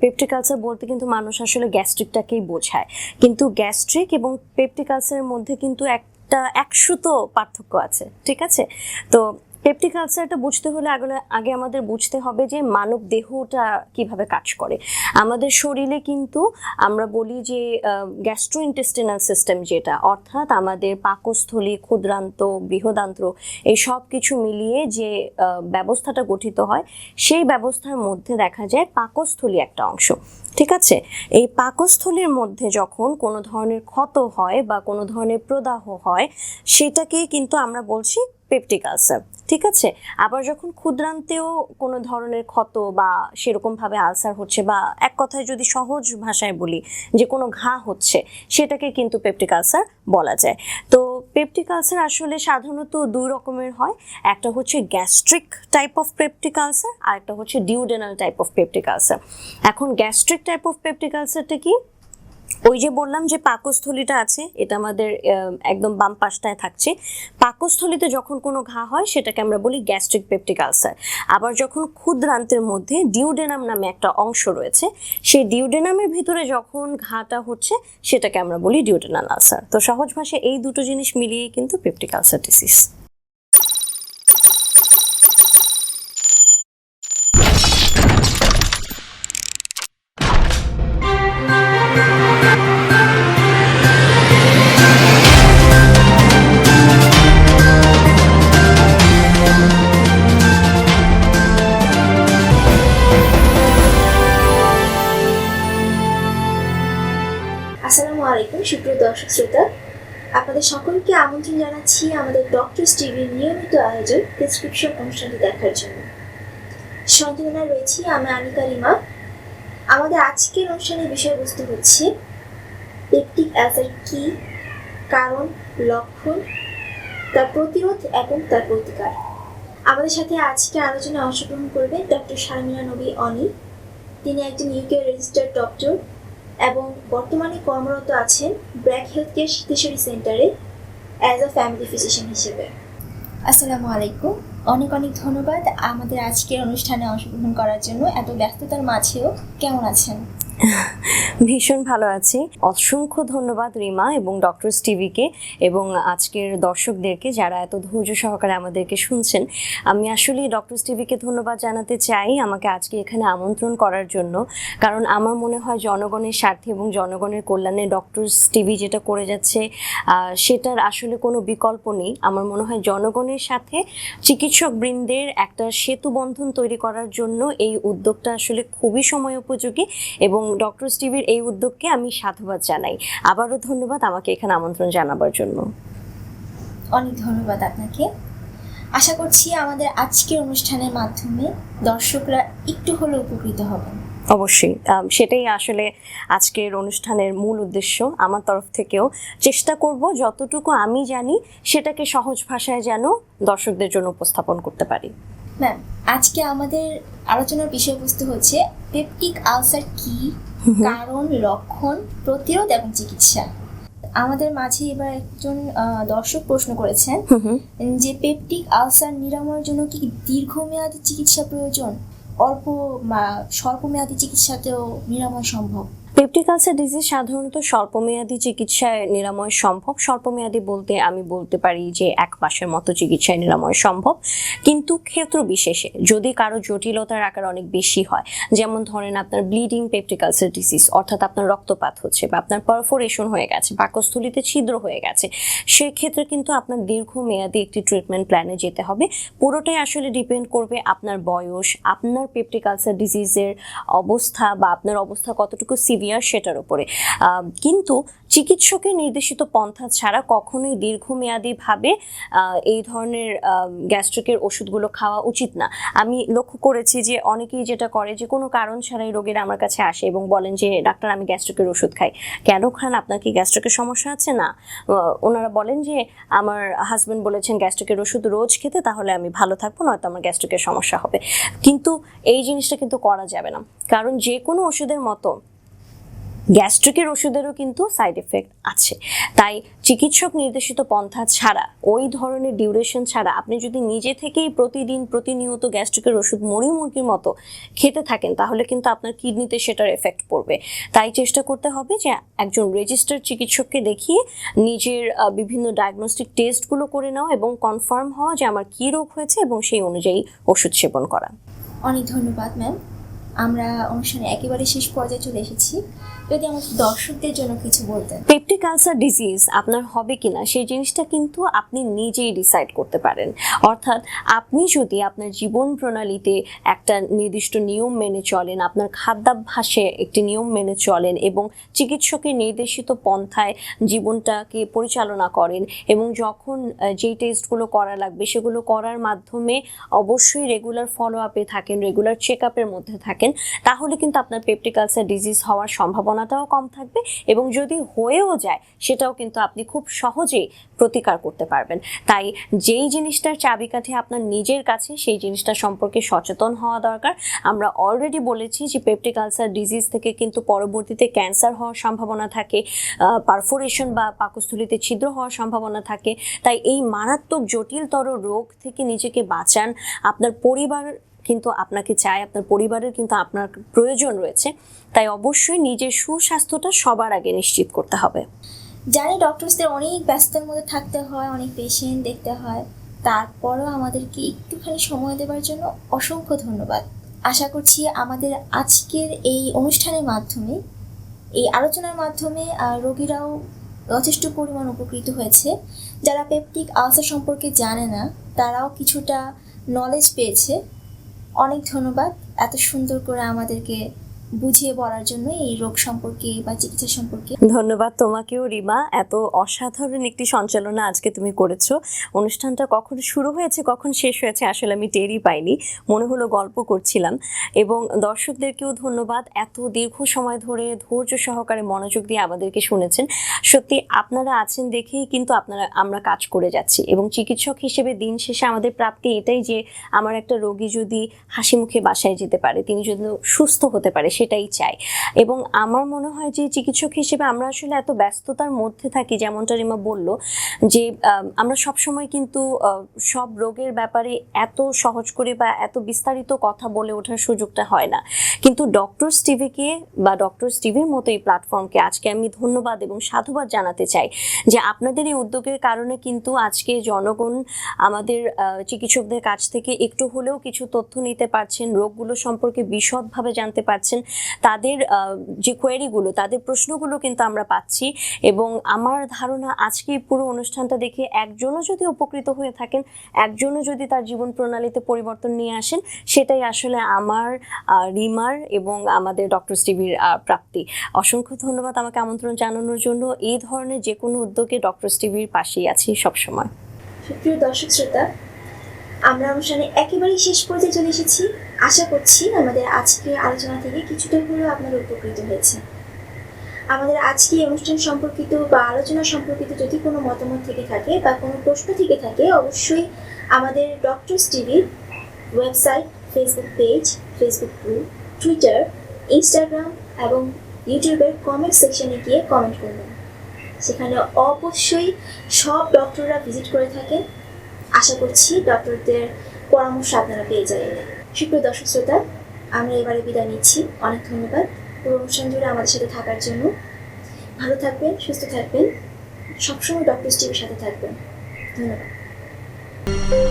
Peptic ulcer বলতে কিন্তু মানুষ আসলে গ্যাস্ট্রিকটাকেই বোঝায়। কিন্তু গ্যাস্ট্রিক এবং পেপটিক আলসারের মধ্যে কিন্তু একটা একশো পার্থক্য আছে, ঠিক আছে? তো পেপটিক আলসারটা বুঝতে হলে আগে আগে আমাদের বুঝতে হবে যে মানব দেহটা কীভাবে কাজ করে। আমাদের শরীরে কিন্তু আমরা বলি যে গ্যাস্ট্রো ইন্টেস্টিনাল সিস্টেম যেটা, অর্থাৎ আমাদের পাকস্থলী, ক্ষুদ্রান্ত, বৃহদান্ত্র, এই সব কিছু মিলিয়ে যে ব্যবস্থাটা গঠিত হয়, সেই ব্যবস্থার মধ্যে দেখা যায় পাকস্থলী একটা অংশ। ঠিক আছে? এই পাকস্থলীর মধ্যে যখন কোনো ধরনের ক্ষত হয় বা কোনো ধরনের প্রদাহ হয়, সেটাকেই কিন্তু আমরা বলছি পেপটিক আলসার ঠিক আছে? আবার যখন ক্ষুদ্রান্তেও কোনো ধরনের ক্ষত বা সেরকম ভাবে আলসার হচ্ছে বা এক কথায় যদি সহজ ভাষায় বলি যে কোনো ঘা হচ্ছে, সেটাকে কিন্তু পেপটিক আলসার বলা যায়। তো পেপটিক আলসার আসলে সাধারণত দুই রকমের হয়, একটা হচ্ছে gastric type of peptic ulcer আর একটা হচ্ছে duodenal type of peptic ulcer. এখন গ্যাস্ট্রিক টাইপ অফ পেপটিক আলসারটা কি? ওই যে বললাম যে পাকস্থলীটা আছে, এটা আমাদের একদম বাম পাশটায় থাকছে। পাকস্থলীতে যখন কোনো ঘা হয়, সেটাকে আমরা বলি গ্যাস্ট্রিক পেপটিক আলসার। আবার যখন ক্ষুদ্রান্তের মধ্যে ডিউডেনাম নামে একটা অংশ রয়েছে, সেই ডিউডেনামের ভিতরে যখন ঘাটা হচ্ছে, সেটাকে আমরা বলি ডিউডেনাল আলসার। তো সহজ ভাষায় এই দুটো জিনিস মিলিয়েই কিন্তু পেপটিক আলসার ডিসিজ শ্রোতা, আপনাদের সকলকে আমন্ত্রণ জানাচ্ছি আমাদের ডক্টরস টিভির নিয়মিত আয়োজন প্রেসক্রিপশন অনুষ্ঠানটি দেখার জন্য। সঞ্চালনায় রয়েছি আমি আনিকা রিমা। আমাদের আজকের অনুষ্ঠানের বিষয়বস্তু হচ্ছে পেপটিক অ্যালসার কি, কারণ, লক্ষণ, তার প্রতিরোধ এবং তার প্রতিকার। আমাদের সাথে আজকে আলোচনায় অংশগ্রহণ করবেন ডক্টর শারমিনা নবী অনি। তিনি একজন ইউকে রেজিস্টার্ড ডক্টর এবং বর্তমানে কর্মরত আছেন ব্র্যাক হেলথ কেয়ার সিদ্ধেশ্বরী সেন্টারে অ্যাজ আ ফ্যামিলি ফিজিশিয়ান হিসেবে। আসসালামু আলাইকুম। অনেক অনেক ধন্যবাদ আমাদের আজকের অনুষ্ঠানে অংশগ্রহণ করার জন্য। এত ব্যস্ততার মাঝেও কেমন আছেন? ভীষণ ভালো আছি। অসংখ্য ধন্যবাদ রিমা এবং ডক্টর টিভিকে এবং আজকের দর্শকদেরকে যারা এত ধৈর্য সহকারে আমাদেরকে শুনছেন। আমি আসলে ডক্টর টিভিকে ধন্যবাদ জানাতে চাই আমাকে আজকে এখানে আমন্ত্রণ করার জন্য। কারণ আমার মনে হয় জনগণের স্বার্থে এবং জনগণের কল্যাণে ডক্টর টিভি যেটা করে যাচ্ছে সেটার আসলে কোনো বিকল্প নেই। আমার মনে হয় জনগণের সাথে চিকিৎসক বৃন্দের একটা সেতু বন্ধন তৈরি করার জন্য এই উদ্যোগটা আসলে খুবই সময় উপযোগী এবং ডক্টর টিভির এই উদ্যোগকে আমি সাধুবাদ জানাই। আবারও ধন্যবাদ আমাকে এখানে আমন্ত্রণ জানাবার জন্য। অনেক ধন্যবাদ আপনাকে। আশা করছি আমাদের আজকের অনুষ্ঠানের মাধ্যমে দর্শকরা একটু হলেও উপকৃত হবেন। অবশ্যই। সেটাই আসলে আজকের অনুষ্ঠানের মূল উদ্দেশ্য। আমার তরফ থেকেও চেষ্টা করব যতটুকু আমি জানি সেটাকে সহজ ভাষায় যেন দর্শকদের জন্য উপস্থাপন করতে পারি। ম্যাম আজকে আমাদের আলোচনার বিষয়বস্তু হচ্ছে পেপটিক আলসার কি কারণ লক্ষণ প্রতিরোধ এবং চিকিৎসা। আমাদের মাঝে এবার একজন দর্শক প্রশ্ন করেছেন যে পেপটিক আলসার নিরাময়ের জন্য কি দীর্ঘমেয়াদী চিকিৎসা প্রয়োজন? অল্প স্বল্পমেয়াদী চিকিৎসাতেও নিরাময় সম্ভব? পেপটিক আলসার ডিজিজ সাধারণত স্বল্পমেয়াদী চিকিৎসায় নিরাময় সম্ভব। স্বল্পমেয়াদী বলতে আমি বলতে পারি যে এক মাসের মতো চিকিৎসায় নিরাময় সম্ভব। কিন্তু ক্ষেত্র বিশেষে যদি কারও জটিলতার আকার অনেক বেশি হয়, যেমন ধরেন আপনার ব্লিডিং পেপটিক আলসার ডিজিজ, অর্থাৎ আপনার রক্তপাত হচ্ছে বা আপনার পারফোরেশন হয়ে গেছে পাকস্থলিতে ছিদ্র হয়ে গেছে, সেক্ষেত্রে কিন্তু আপনার দীর্ঘমেয়াদী একটি ট্রিটমেন্ট প্ল্যানে যেতে হবে। পুরোটাই আসলে ডিপেন্ড করবে আপনার বয়স, আপনার পেপটিক আলসার ডিজিজের অবস্থা বা আপনার অবস্থা কতটুকু সিভিয়ার সেটার উপরে। কিন্তু চিকিৎসকের নির্দেশিত পন্থা ছাড়া কখনোই দীর্ঘমেয়াদীভাবে এই ধরনের গ্যাস্ট্রিকের ওষুধগুলো খাওয়া উচিত না। আমি লক্ষ্য করেছি যে অনেকেই যেটা করে যে কোনো কারণ ছাড়াই রোগীরা আমার কাছে আসে এবং বলেন যে, ডাক্তার, আমি গ্যাস্ট্রিকের ওষুধ খাই। কেন খান? আপনার কি গ্যাস্ট্রিকের সমস্যা আছে? না। ওনারা বলেন যে, আমার হাজবেন্ড বলেছেন গ্যাস্ট্রিকের ওষুধ রোজ খেতে, তাহলে আমি ভালো থাকব, নয়তো আমার গ্যাস্ট্রিকের সমস্যা হবে। কিন্তু এই জিনিসটা কিন্তু করা যাবে না। কারণ যে কোনো ওষুধের মতো গ্যাস্ট্রিকের ওষুধেরও কিন্তু সাইড এফেক্ট আছে। তাই চিকিৎসক নির্দেশিত পন্থা ছাড়া, ওই ধরনের ডিউরেশন ছাড়া আপনি যদি নিজে থেকেই প্রতিদিন প্রতিনিয়ত গ্যাস্ট্রিকের ওষুধ মুড়ি মুরগির মতো খেতে থাকেন, তাহলে কিন্তু আপনার কিডনিতে সেটার এফেক্ট পড়বে। তাই চেষ্টা করতে হবে যে একজন রেজিস্টার্ড চিকিৎসককে দেখিয়ে নিজের বিভিন্ন ডায়াগনস্টিক টেস্টগুলো করে নেওয়া এবং কনফার্ম হওয়া যে আমার কী রোগ হয়েছে এবং সেই অনুযায়ী ওষুধ সেবন করা। অনেক ধন্যবাদ, ম্যাম। আমরা অনুষ্ঠানে একেবারে শেষ পর্যায়ে চলে এসেছি। যদি আমাদের দর্শকদের জন্য কিছু বলতেন। পেপটিক আলসার ডিজিজ আপনার হবে কিনা, সেই জিনিসটা কিন্তু আপনি নিজেই ডিসাইড করতে পারেন। অর্থাৎ আপনি যদি আপনার জীবন প্রণালীতে একটা নির্দিষ্ট নিয়ম মেনে চলেন, আপনার খাদ্যাভ্যাসে একটি নিয়ম মেনে চলেন এবং চিকিৎসকের নির্দেশিত পন্থায় জীবনটাকে পরিচালনা করেন এবং যখন যেই টেস্টগুলো করা লাগবে সেগুলো করার মাধ্যমে অবশ্যই রেগুলার ফলো আপে থাকেন রেগুলার চেক আপের মধ্যে থাকেন, তাহলে কিন্তু আপনার পেপটিক আলসার ডিজিজ হওয়ার সম্ভাবনাটাও কম থাকবে এবং যদি হয়েও যায়, সেটাও কিন্তু আপনি খুব সহজেই প্রতিকার করতে পারবেন। তাই যেই জিনিসটার চাবিকাঠি আপনার নিজের কাছে, সেই জিনিসটা সম্পর্কে সচেতন হওয়া দরকার। আমরা অলরেডি বলেছি যে পেপটিক আলসার ডিজিজ থেকে কিন্তু পরবর্তীতে ক্যান্সার হওয়ার সম্ভাবনা থাকে পারফোরেশন বা পাকস্থলিতে ছিদ্র হওয়ার সম্ভাবনা থাকে। তাই এই মারাত্মক জটিলতর রোগ থেকে নিজেকে বাঁচান। আপনার পরিবার কিন্তু আপনাকে চায় আপনার পরিবারের কিন্তু আপনার প্রয়োজন রয়েছে। তাই অবশ্যই নিজের সুস্বাস্থ্যটা সবার আগে নিশ্চিত করতে হবে। জানি ডক্টরসদের অনেক ব্যস্ততার মধ্যে থাকতে হয়, অনেক পেশেন্ট দেখতে হয়। তারপরও আমাদেরকে একটুখানি সময় দেওয়ার জন্য অসংখ্য ধন্যবাদ। আশা করছি আমাদের আজকের এই অনুষ্ঠানের মাধ্যমে, এই আলোচনার মাধ্যমে রোগীরাও যথেষ্ট পরিমাণ উপকৃত হয়েছে। যারা পেপটিক আলসার সম্পর্কে জানে না, তারাও কিছুটা নলেজ পেয়েছে। অনেক ধন্যবাদ। এত সুন্দর করে আমাদেরকে বুঝিয়ে বলার জন্য এই রোগ সম্পর্কে বা চিকিৎসা সম্পর্কে। ধন্যবাদ তোমাকেও, রিমা। এত অসাধারণ একটি সঞ্চালনা আজকে তুমি করেছ। অনুষ্ঠানটা কখন শুরু হয়েছে, কখন শেষ হয়েছে, আসলে আমি টেরই পাইনি। মনে হলো গল্প করছিলাম। এবং দর্শকদেরকেও ধন্যবাদ। এত দীর্ঘ সময় ধরে ধৈর্য সহকারে মনোযোগ দিয়ে আমাদেরকে শুনেছেন। সত্যি আপনারা আছেন দেখেই কিন্তু আপনারা, আমরা কাজ করে যাচ্ছি। এবং চিকিৎসক হিসেবে দিন শেষে আমাদের প্রাপ্তি এটাই যে, আমার একটা রোগী যদি হাসি মুখে বাসায় যেতে পারে, তিনি যদি সুস্থ হতে পারে সেটাই চাই। এবং আমার মনে হয় যে চিকিৎসক হিসেবে আমরা আসলে এত ব্যস্ততার মধ্যে থাকি, যেমনটা রিমা বলল, যে আমরা সব সময় কিন্তু সব রোগের ব্যাপারে এত সহজ করে বা এত বিস্তারিত কথা বলে ওঠার সুযোগটা হয় না। কিন্তু ডক্টর স্টিভিকে বা ডক্টর স্টিভির মতো এই প্ল্যাটফর্মকে আজকে আমি ধন্যবাদ এবং সাধুবাদ জানাতে চাই যে আপনাদের এই উদ্যোগের কারণে কিন্তু আজকে জনগণ আমাদের চিকিৎসকদের কাছ থেকে একটু হলেও কিছু তথ্য নিতে পারছেন, রোগগুলো সম্পর্কে বিশদভাবে জানতে পারছেন। তাদের যে কোয়েরিগুলো তাদের প্রশ্নগুলো কিন্তু আমরা পাচ্ছি। এবং আমার ধারণা আজকে পুরো অনুষ্ঠানটা দেখে একজনও যদি উপকৃত হয়ে থাকেন, একজনও যদি তার জীবন প্রণালীতে পরিবর্তন নিয়ে আসেন, সেটাই আসলে আমার রিমার এবং আমাদের ডক্টর স্টিভির প্রাপ্তি। অসংখ্য ধন্যবাদ আমাকে আমন্ত্রণ জানানোর জন্য। এই ধরনের যে কোনো উদ্যোগে ডক্টর স্টিভির পাশেই আছি সবসময়। সুপ্রিয় দর্শক শ্রোতা আমরা অনুষ্ঠানে একেবারেই শেষ পর্যায়ে চলে এসেছি। আশা করছি আমাদের আজকের আলোচনা থেকে কিছুটা হলেও আপনারা উপকৃত হয়েছে আমাদের আজকে অনুষ্ঠান সম্পর্কিত বা আলোচনা সম্পর্কিত যদি কোনো মতামত থেকে থাকে বা কোনো প্রশ্ন থেকে থাকে, অবশ্যই আমাদের ডক্টর টিভির website Facebook page Facebook group Twitter Instagram এবং ইউটিউবের কমেন্ট সেকশনে গিয়ে কমেন্ট করবেন। সেখানে অবশ্যই সব ডক্টররা ভিজিট করে থাকেন। আশা করছি ডক্টরদের পরামর্শ আপনারা পেয়ে যাবেন। সুপ্রিয় দর্শক শ্রোতা, আমরা এবারে বিদায় নিচ্ছি। অনেক ধন্যবাদ। পুরো অনুষ্ঠান জুড়ে আমাদের সাথে থাকার জন্য। ভালো থাকবেন, সুস্থ থাকবেন। সবসময় ডক্টর স্টিভের সাথে থাকবেন। ধন্যবাদ।